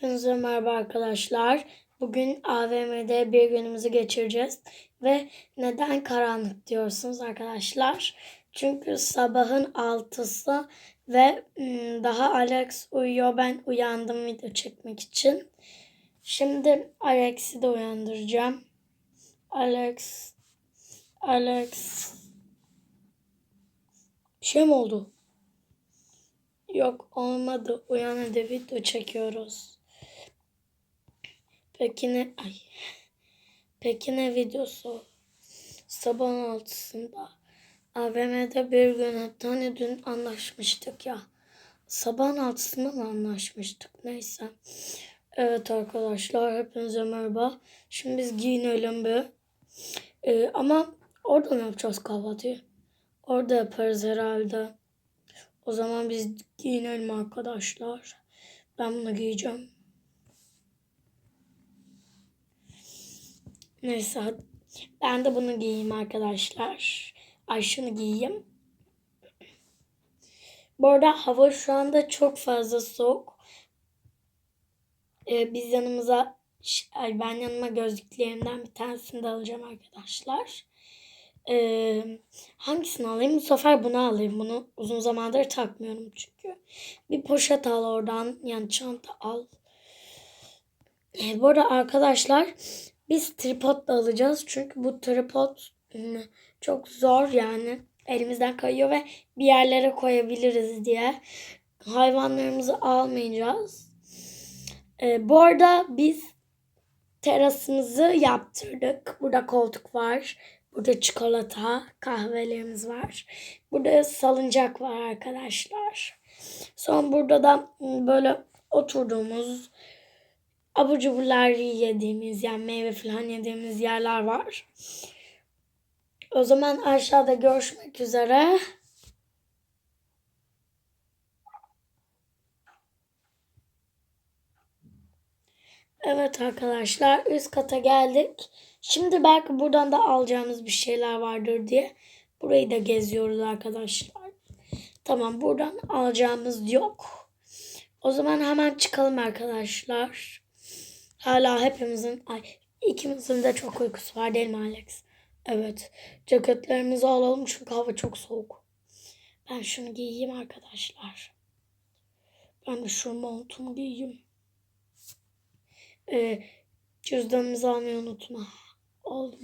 Hepinize merhaba arkadaşlar. Bugün AVM'de bir günümüzü geçireceğiz. Ve neden karanlık diyorsunuz arkadaşlar? Çünkü sabahın altısı ve ım, daha Alex uyuyor. Ben uyandım video çekmek için. Şimdi Alex'i de uyandıracağım. Alex, Alex. Bir şey mi oldu? Yok olmadı. Uyan hadi video çekiyoruz. Peki ne? Ay. Peki ne videosu? Sabahın altısında. AVM'de bir gün hatta hani dün anlaşmıştık ya. Sabahın altısında mı anlaşmıştık? Neyse. Evet arkadaşlar hepinize merhaba. Şimdi biz giyinelim bir. Ee, ama orada mı yapacağız kahvaltıyı? Orada yaparız herhalde. O zaman biz giyinelim arkadaşlar. Ben bunu giyeceğim. Neyse. Ben de bunu giyeyim arkadaşlar. Ay giyeyim. Bu arada hava şu anda çok fazla soğuk. Ee, biz yanımıza ay ben yanıma gözlüklerimden bir tanesini de alacağım arkadaşlar. Ee, hangisini alayım? Bu sefer bunu alayım. Bunu uzun zamandır takmıyorum çünkü. Bir poşet al oradan. Yani çanta al. Ee, bu arada arkadaşlar biz tripod da alacağız. Çünkü bu tripod ım, çok zor yani. Elimizden kayıyor ve bir yerlere koyabiliriz diye. Hayvanlarımızı almayacağız. Ee, bu arada biz terasımızı yaptırdık. Burada koltuk var. Burada çikolata, kahvelerimiz var. Burada salıncak var arkadaşlar. Son burada da böyle oturduğumuz abur cuburlar yediğimiz yani meyve falan yediğimiz yerler var. O zaman aşağıda görüşmek üzere. Evet arkadaşlar üst kata geldik. Şimdi belki buradan da alacağımız bir şeyler vardır diye burayı da geziyoruz arkadaşlar. Tamam buradan alacağımız yok. O zaman hemen çıkalım arkadaşlar. Hala hepimizin, ay ikimizin de çok uykusu var değil mi Alex? Evet. Ceketlerimizi alalım çünkü hava çok soğuk. Ben şunu giyeyim arkadaşlar. Ben de şu montumu giyeyim. Ee, cüzdanımızı almayı unutma. Oldu.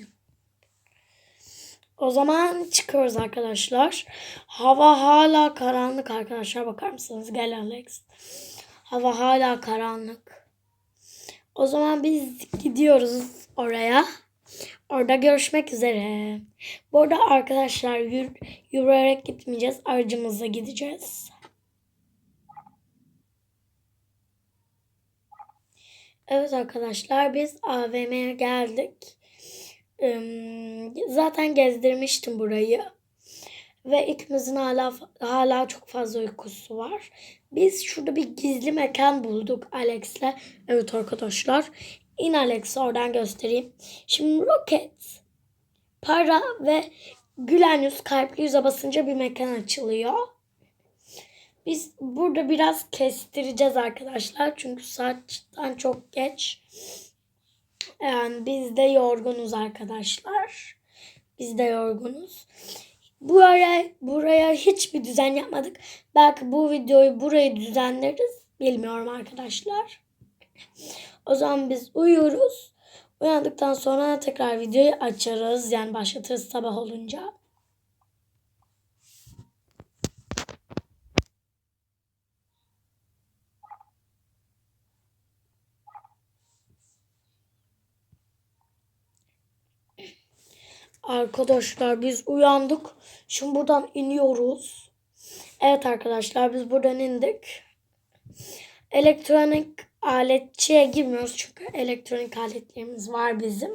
O zaman çıkıyoruz arkadaşlar. Hava hala karanlık arkadaşlar. Bakar mısınız? Gel Alex. Hava hala karanlık. O zaman biz gidiyoruz oraya. Orada görüşmek üzere. Bu arada arkadaşlar yür yürüyerek gitmeyeceğiz. Aracımızla gideceğiz. Evet arkadaşlar biz AVM'ye geldik. Zaten gezdirmiştim burayı. Ve ikimizin hala hala çok fazla uykusu var. Biz şurada bir gizli mekan bulduk Alex'le. Evet arkadaşlar. İn Alex oradan göstereyim. Şimdi roket, para ve gülen yüz, kalpli yüze basınca bir mekan açılıyor. Biz burada biraz kestireceğiz arkadaşlar. Çünkü saatten çok geç. Yani biz de yorgunuz arkadaşlar. Biz de yorgunuz. Bu ara buraya hiçbir düzen yapmadık. Belki bu videoyu burayı düzenleriz. Bilmiyorum arkadaşlar. O zaman biz uyuyoruz. Uyandıktan sonra tekrar videoyu açarız. Yani başlatırız sabah olunca. Arkadaşlar biz uyandık. Şimdi buradan iniyoruz. Evet arkadaşlar biz buradan indik. Elektronik aletçiye girmiyoruz çünkü elektronik aletlerimiz var bizim.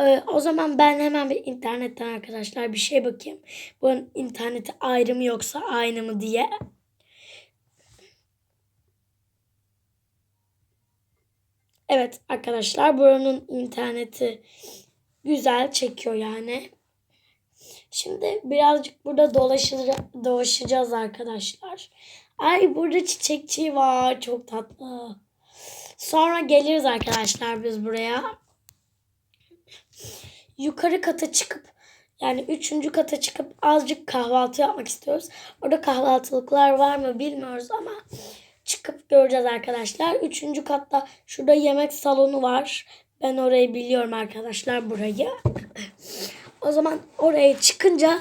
Ee, o zaman ben hemen bir internetten arkadaşlar bir şey bakayım. Bunun interneti ayrı mı yoksa aynı mı diye. Evet arkadaşlar buranın interneti güzel çekiyor yani. Şimdi birazcık burada dolaşacağız, dolaşacağız arkadaşlar. Ay burada çiçekçi var. Çok tatlı. Sonra geliriz arkadaşlar biz buraya. Yukarı kata çıkıp yani üçüncü kata çıkıp azıcık kahvaltı yapmak istiyoruz. Orada kahvaltılıklar var mı bilmiyoruz ama çıkıp göreceğiz arkadaşlar. Üçüncü katta şurada yemek salonu var. Ben orayı biliyorum arkadaşlar burayı. O zaman oraya çıkınca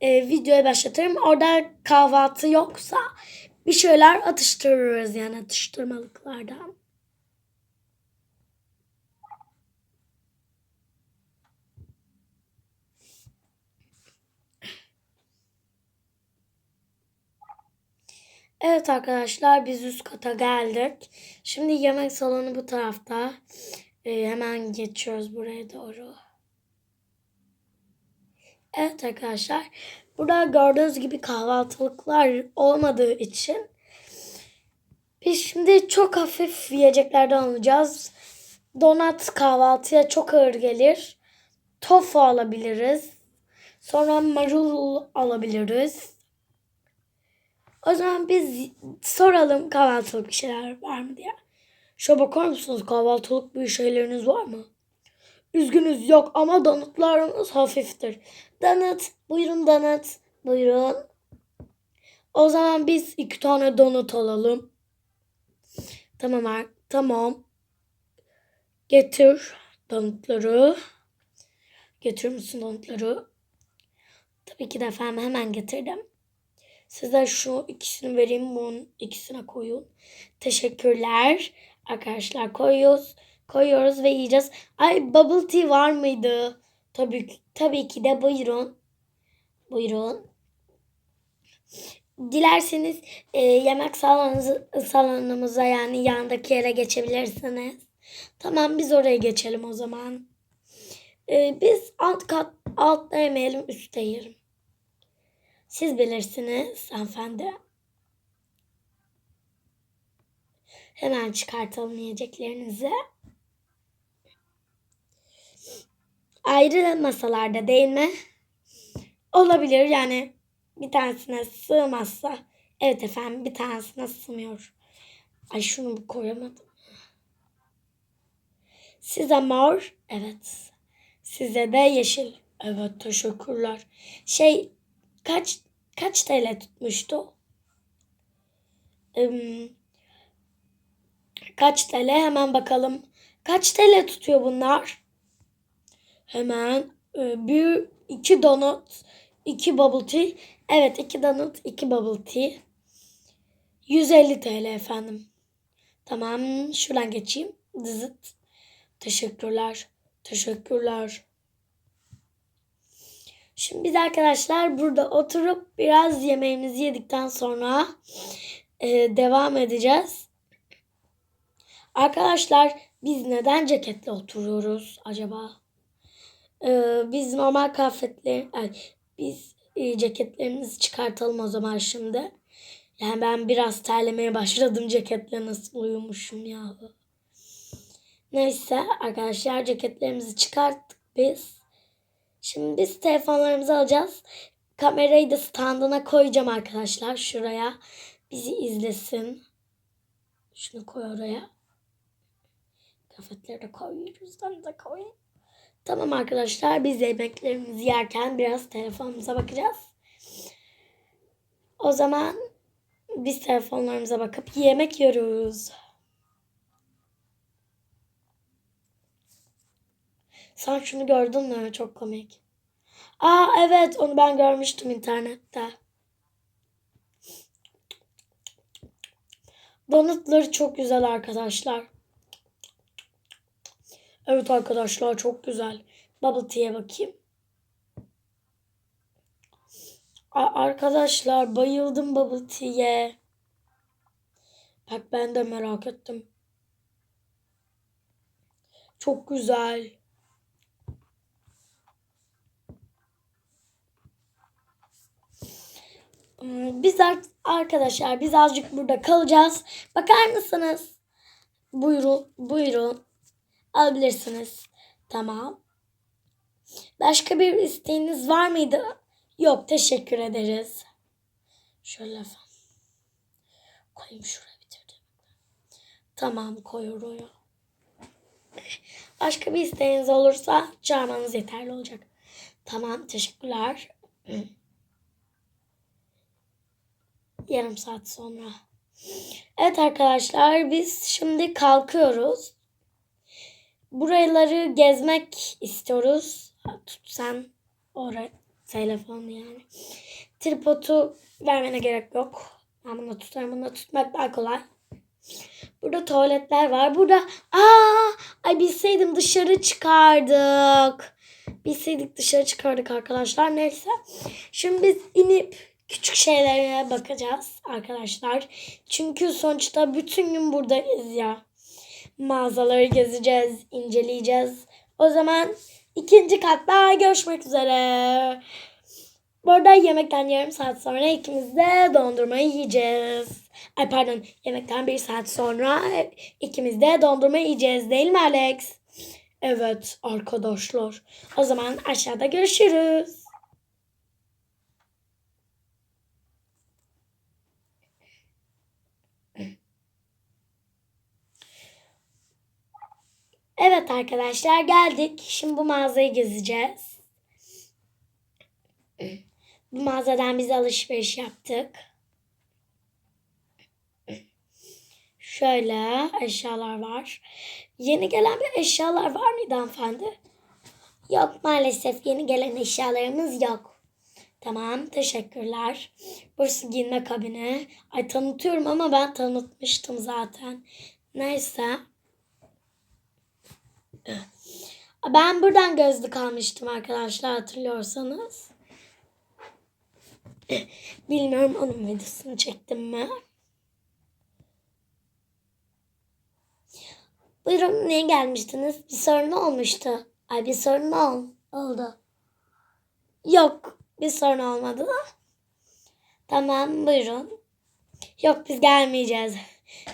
e, videoyu başlatırım. Orada kahvaltı yoksa bir şeyler atıştırırız yani atıştırmalıklardan. Evet arkadaşlar biz üst kata geldik. Şimdi yemek salonu bu tarafta. Ee, hemen geçiyoruz buraya doğru. Evet arkadaşlar. Burada gördüğünüz gibi kahvaltılıklar olmadığı için biz şimdi çok hafif yiyeceklerden alacağız. Donat kahvaltıya çok ağır gelir. Tofu alabiliriz. Sonra marul alabiliriz. O zaman biz soralım kahvaltılık bir şeyler var mı diye. Şuna bakar mısınız kahvaltılık bir şeyleriniz var mı? Üzgünüz yok ama donutlarımız hafiftir. Donut, buyurun donut, buyurun. O zaman biz iki tane donut alalım. Tamam, ar- tamam. Getir donutları. Getirir misin donutları? Tabii ki de efendim hemen getirdim. Size şu ikisini vereyim. Bunun ikisine koyun. Teşekkürler. Arkadaşlar koyuyoruz. Koyuyoruz ve yiyeceğiz. Ay bubble tea var mıydı? Tabii tabii ki de buyurun. Buyurun. Dilerseniz e, yemek salonumuza, salonumuza yani yandaki yere geçebilirsiniz. Tamam biz oraya geçelim o zaman. E, biz alt kat altta yemeyelim üstte yiyelim. Siz bilirsiniz hanımefendi. Hemen çıkartalım yiyeceklerinizi. Ayrı masalarda değil mi? Olabilir yani bir tanesine sığmazsa. Evet efendim bir tanesine sığmıyor. Ay şunu koyamadım. Size mor. Evet. Size de yeşil. Evet teşekkürler. Şey kaç kaç TL tutmuştu? Im, kaç TL hemen bakalım. Kaç TL tutuyor bunlar? Hemen e, bir iki donut, iki bubble tea. Evet iki donut, iki bubble tea. 150 TL efendim. Tamam şuradan geçeyim. Zıt. Teşekkürler. Teşekkürler. Şimdi biz arkadaşlar burada oturup biraz yemeğimizi yedikten sonra e, devam edeceğiz. Arkadaşlar biz neden ceketle oturuyoruz acaba? E, biz normal kıyafetler, yani biz e, ceketlerimizi çıkartalım o zaman şimdi. Yani ben biraz terlemeye başladım ceketle nasıl uyumuşum ya. Neyse arkadaşlar ceketlerimizi çıkarttık biz. Şimdi biz telefonlarımızı alacağız. Kamerayı da standına koyacağım arkadaşlar şuraya. Bizi izlesin. Şunu koy oraya. Kıyafetleri de koy. Cüzdanı da koy. Tamam arkadaşlar biz yemeklerimizi yerken biraz telefonumuza bakacağız. O zaman biz telefonlarımıza bakıp yemek yiyoruz. Sen şunu gördün mü? Çok komik. Aa evet onu ben görmüştüm internette. Donutları çok güzel arkadaşlar. Evet arkadaşlar çok güzel. Bubble tea'ye bakayım. Arkadaşlar bayıldım bubble tea'ye. Bak ben de merak ettim. Çok güzel. Hmm, Biz ar- arkadaşlar biz azıcık burada kalacağız. Bakar mısınız? Buyurun, buyurun. Alabilirsiniz. Tamam. Başka bir isteğiniz var mıydı? Yok, teşekkür ederiz. Şöyle efendim. Koyayım şuraya bitirdim. Tamam koy oraya. Başka bir isteğiniz olursa çağırmanız yeterli olacak. Tamam teşekkürler. Yarım saat sonra. Evet arkadaşlar biz şimdi kalkıyoruz. Buraları gezmek istiyoruz. Tut sen oraya telefonu yani. Tripodu vermene gerek yok. Ben bunu tutarım. Bunu tutmak daha kolay. Burada tuvaletler var. Burada aa ay bilseydim dışarı çıkardık. Bilseydik dışarı çıkardık arkadaşlar. Neyse. Şimdi biz inip küçük şeylere bakacağız arkadaşlar. Çünkü sonuçta bütün gün buradayız ya. Mağazaları gezeceğiz, inceleyeceğiz. O zaman ikinci katta görüşmek üzere. Bu arada yemekten yarım saat sonra ikimiz de dondurma yiyeceğiz. Ay pardon yemekten bir saat sonra ikimiz de dondurma yiyeceğiz değil mi Alex? Evet arkadaşlar. O zaman aşağıda görüşürüz. Evet arkadaşlar geldik. Şimdi bu mağazayı gezeceğiz. Bu mağazadan biz alışveriş yaptık. Şöyle eşyalar var. Yeni gelen bir eşyalar var mıydı hanımefendi? Yok maalesef yeni gelen eşyalarımız yok. Tamam teşekkürler. Burası giyinme kabini. Ay tanıtıyorum ama ben tanıtmıştım zaten. Neyse. Ben buradan gözlük almıştım arkadaşlar hatırlıyorsanız. Bilmiyorum onun videosunu çektim mi? Buyurun niye gelmiştiniz? Bir sorun olmuştu. Ay bir sorun ol oldu. Yok bir sorun olmadı. Tamam buyurun. Yok biz gelmeyeceğiz.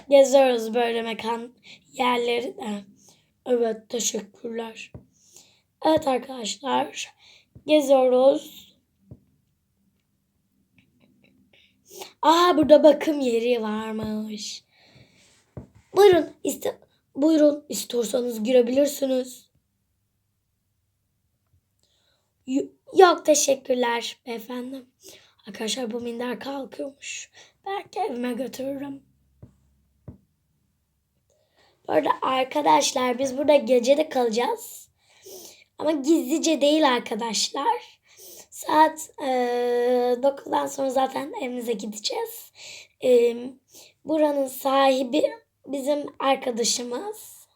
Geziyoruz böyle mekan yerleri. Evet teşekkürler. Evet arkadaşlar geziyoruz. Aa burada bakım yeri varmış. Buyurun iste buyurun istiyorsanız girebilirsiniz. Yok teşekkürler efendim. Arkadaşlar bu minder kalkıyormuş. Belki evime götürürüm. Bu arada arkadaşlar biz burada gece de kalacağız. Ama gizlice değil arkadaşlar. Saat e, 9'dan sonra zaten evimize gideceğiz. E, buranın sahibi bizim arkadaşımız.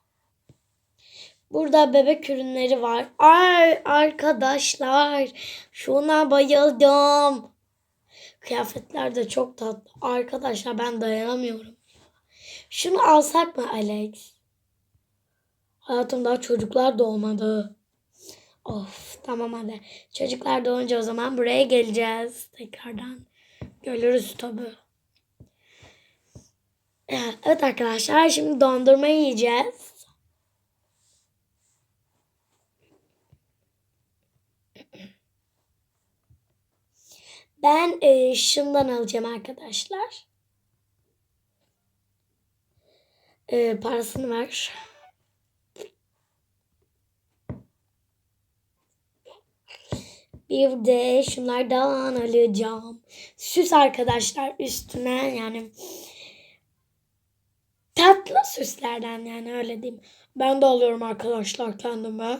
Burada bebek ürünleri var. Ay arkadaşlar şuna bayıldım. Kıyafetler de çok tatlı. Arkadaşlar ben dayanamıyorum. Şunu alsak mı Alex? Hayatım daha çocuklar doğmadı. Of tamam hadi. Çocuklar doğunca o zaman buraya geleceğiz tekrardan. Görürüz tabii. Evet arkadaşlar şimdi dondurma yiyeceğiz. Ben e, şundan alacağım arkadaşlar. E, parasını ver. Bir de şunlardan alacağım. Süs arkadaşlar üstüne yani tatlı süslerden yani öyle diyeyim. Ben de alıyorum arkadaşlar kendime.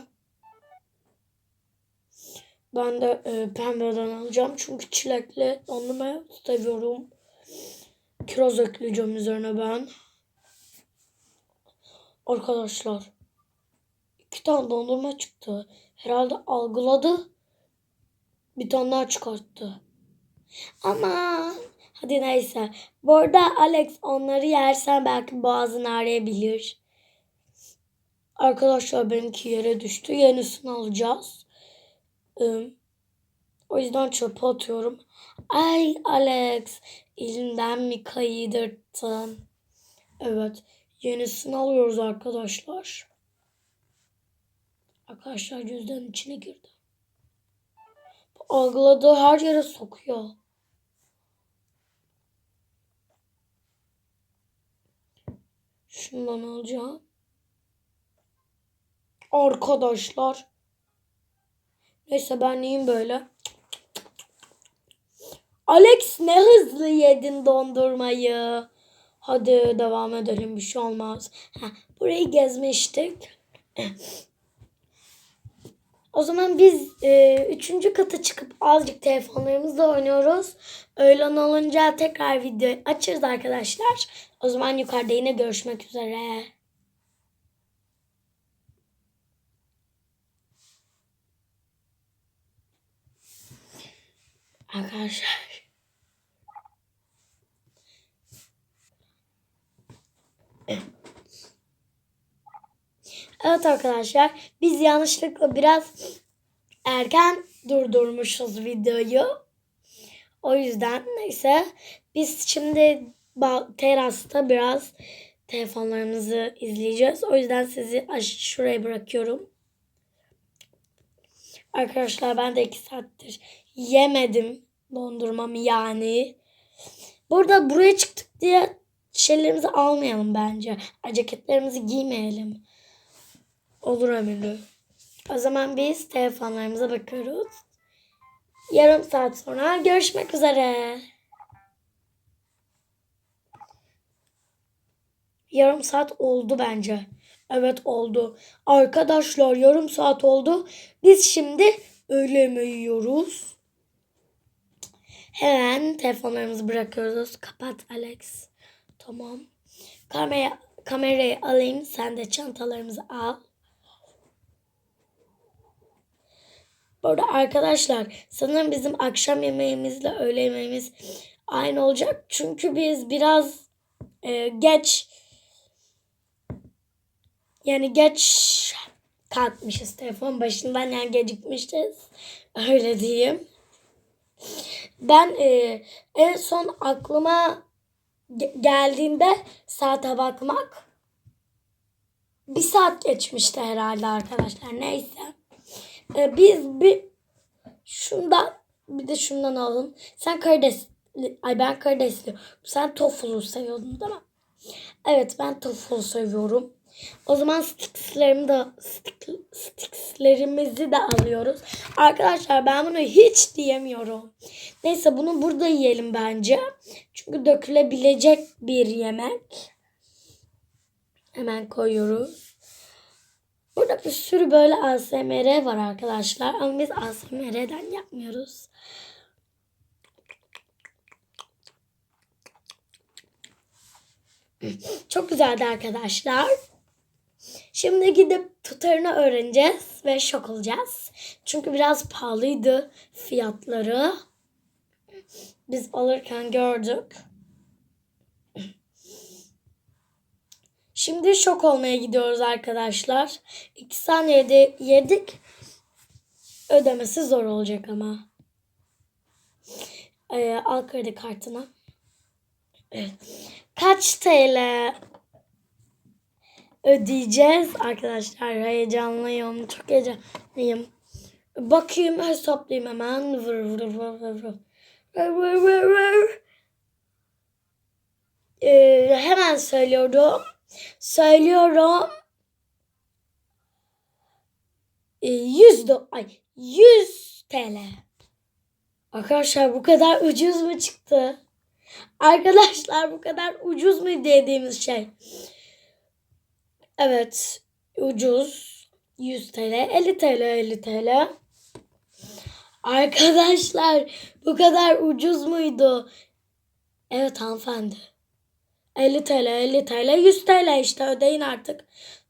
Ben de e, pembeden alacağım. Çünkü çilekli dondurma seviyorum. Kiraz ekleyeceğim üzerine ben. Arkadaşlar. iki tane dondurma çıktı. Herhalde algıladı. Bir tane daha çıkarttı. Ama hadi neyse. Bu arada Alex onları yersen belki boğazın ağrıyabilir. Arkadaşlar benimki yere düştü. Yenisini alacağız. O yüzden çöpe atıyorum. Ay Alex elinden mi kaydırttın? Evet. Yenisini alıyoruz arkadaşlar. Arkadaşlar cüzdanın içine girdi. Algıladığı her yere sokuyor. şundan alacağım. Arkadaşlar. Neyse ben yiyeyim böyle. Alex ne hızlı yedin dondurmayı. Hadi devam edelim bir şey olmaz. Ha, burayı gezmiştik. O zaman biz e, üçüncü kata çıkıp azıcık telefonlarımızla oynuyoruz. Öğlen olunca tekrar video açarız arkadaşlar. O zaman yukarıda yine görüşmek üzere. Arkadaşlar. Evet arkadaşlar biz yanlışlıkla biraz erken durdurmuşuz videoyu. O yüzden neyse biz şimdi terasta biraz telefonlarımızı izleyeceğiz. O yüzden sizi şuraya bırakıyorum. Arkadaşlar ben de iki saattir yemedim dondurmamı yani. Burada buraya çıktık diye şeylerimizi almayalım bence. Ceketlerimizi giymeyelim. Olur Emine. O zaman biz telefonlarımıza bakıyoruz. Yarım saat sonra görüşmek üzere. Yarım saat oldu bence. Evet oldu. Arkadaşlar yarım saat oldu. Biz şimdi öğle yemeği yiyoruz. Hemen telefonlarımızı bırakıyoruz. Kapat Alex. Tamam. Kamerayı, kamerayı alayım. Sen de çantalarımızı al. Bu arada arkadaşlar sanırım bizim akşam yemeğimizle öğle yemeğimiz aynı olacak. Çünkü biz biraz e, geç yani geç kalkmışız telefon başından yani gecikmişiz. Öyle diyeyim. Ben e, en son aklıma ge- geldiğinde saate bakmak bir saat geçmişti herhalde arkadaşlar. Neyse. E, biz bir şundan bir de şundan alalım. Sen karidesli, ay ben karidesli. Sen tofulu seviyordun değil mi? Evet ben tofulu seviyorum. O zaman stickslerimi de stick, stickslerimizi de alıyoruz. Arkadaşlar ben bunu hiç diyemiyorum. Neyse bunu burada yiyelim bence. Çünkü dökülebilecek bir yemek. Hemen koyuyoruz. Burada bir sürü böyle ASMR var arkadaşlar. Ama biz ASMR'den yapmıyoruz. Çok güzeldi arkadaşlar. Şimdi gidip tutarını öğreneceğiz ve şok olacağız. Çünkü biraz pahalıydı fiyatları. Biz alırken gördük. Şimdi şok olmaya gidiyoruz arkadaşlar. İki saniyede yedik. Ödemesi zor olacak ama. Ee, al kredi kartına. Evet. Kaç TL ödeyeceğiz arkadaşlar? Heyecanlıyım. Çok heyecanlıyım. Bakayım hesaplayayım hemen. Vır vır vır vır vır. Vır vır vır. Ee, hemen söylüyorum. Söylüyorum. Ee, 100 do ay 100 TL. Arkadaşlar bu kadar ucuz mu çıktı? Arkadaşlar bu kadar ucuz mu dediğimiz şey? Evet ucuz. 100 TL, 50 TL, 50 TL. Arkadaşlar bu kadar ucuz muydu? Evet hanımefendi. 50 TL, 50 TL, 100 TL işte ödeyin artık.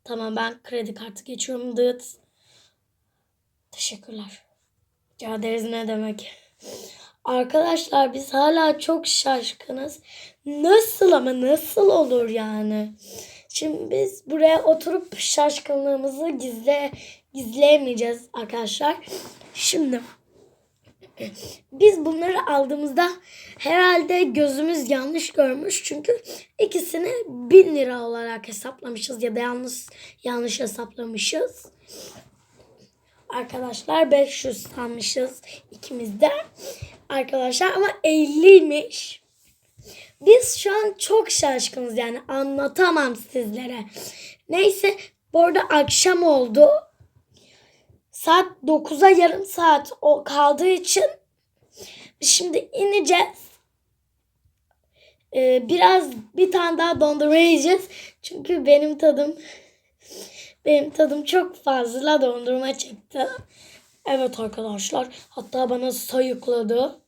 Tamam ben kredi kartı geçiyorum. Dıt. Teşekkürler. Rica ederiz ne demek. Arkadaşlar biz hala çok şaşkınız. Nasıl ama nasıl olur yani? Şimdi biz buraya oturup şaşkınlığımızı gizle gizleyemeyeceğiz arkadaşlar. Şimdi biz bunları aldığımızda herhalde gözümüz yanlış görmüş. Çünkü ikisini 1000 lira olarak hesaplamışız ya da yanlış yanlış hesaplamışız. Arkadaşlar 500 sanmışız ikimiz de. Arkadaşlar ama 50'ymiş. Biz şu an çok şaşkınız yani anlatamam sizlere. Neyse bu arada akşam oldu. Saat 9'a yarım saat o kaldığı için şimdi ineceğiz. Ee, biraz bir tane daha dondurma yiyeceğiz. Çünkü benim tadım benim tadım çok fazla dondurma çekti. Evet arkadaşlar. Hatta bana sayıkladı.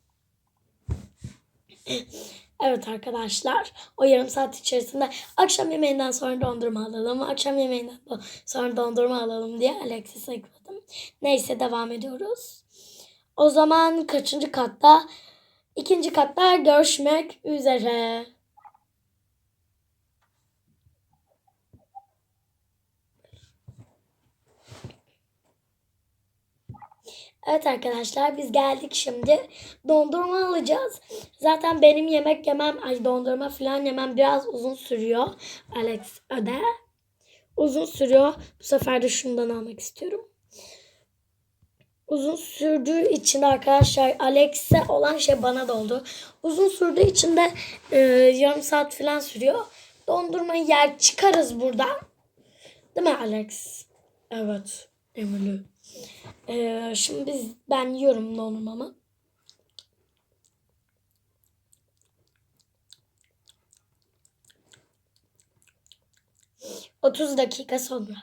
Evet arkadaşlar. O yarım saat içerisinde akşam yemeğinden sonra dondurma alalım. Akşam yemeğinden sonra dondurma alalım diye Alex'i sayıkladım. Neyse devam ediyoruz. O zaman kaçıncı katta? İkinci katta görüşmek üzere. Evet arkadaşlar biz geldik şimdi. Dondurma alacağız. Zaten benim yemek yemem, ay dondurma falan yemem biraz uzun sürüyor. Alex öde. Uzun sürüyor. Bu sefer de şundan almak istiyorum. Uzun sürdüğü için arkadaşlar Alex'e olan şey bana da oldu. Uzun sürdüğü için de e, yarım saat falan sürüyor. Dondurmayı yer çıkarız buradan. Değil mi Alex? Evet. Emily. Ee, şimdi biz ben yiyorum dondurmamı. Otuz dakika sonra.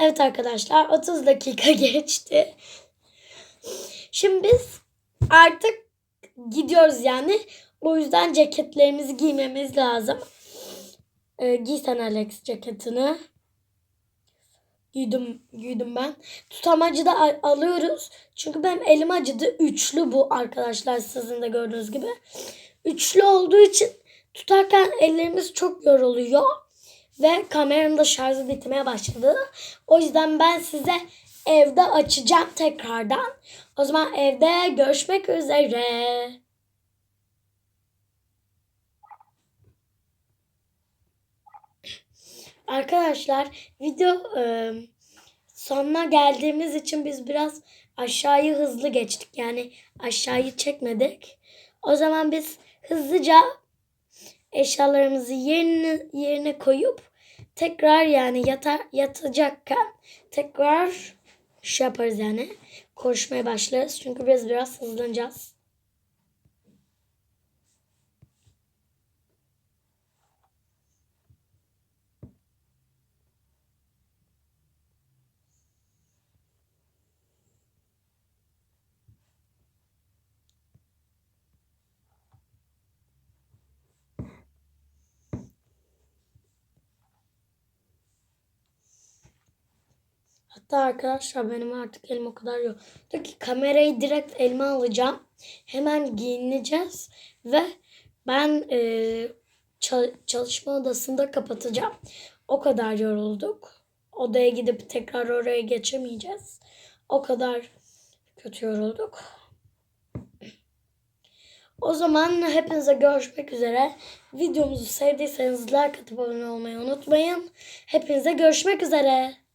Evet arkadaşlar 30 dakika geçti. Şimdi biz artık gidiyoruz yani. O yüzden ceketlerimizi giymemiz lazım. Ee, giy sen Alex ceketini. Giydim, giydim ben. Tutamacı da al- alıyoruz. Çünkü benim elim acıdı. Üçlü bu arkadaşlar sizin de gördüğünüz gibi. Üçlü olduğu için tutarken ellerimiz çok yoruluyor. Ve kameranın da şarjı bitmeye başladı. O yüzden ben size evde açacağım tekrardan. O zaman evde görüşmek üzere. Arkadaşlar video e, sonuna geldiğimiz için biz biraz aşağıyı hızlı geçtik. Yani aşağıyı çekmedik. O zaman biz hızlıca eşyalarımızı yerine, yerine koyup tekrar yani yatar, yatacakken tekrar şey yaparız yani koşmaya başlarız. Çünkü biz biraz hızlanacağız. Hatta arkadaşlar benim artık elim o kadar yok. Diyor ki kamerayı direkt elime alacağım. Hemen giyineceğiz ve ben e, çal- çalışma odasında kapatacağım. O kadar yorulduk. Odaya gidip tekrar oraya geçemeyeceğiz. O kadar kötü yorulduk. O zaman hepinize görüşmek üzere. Videomuzu sevdiyseniz like atıp abone olmayı unutmayın. Hepinize görüşmek üzere.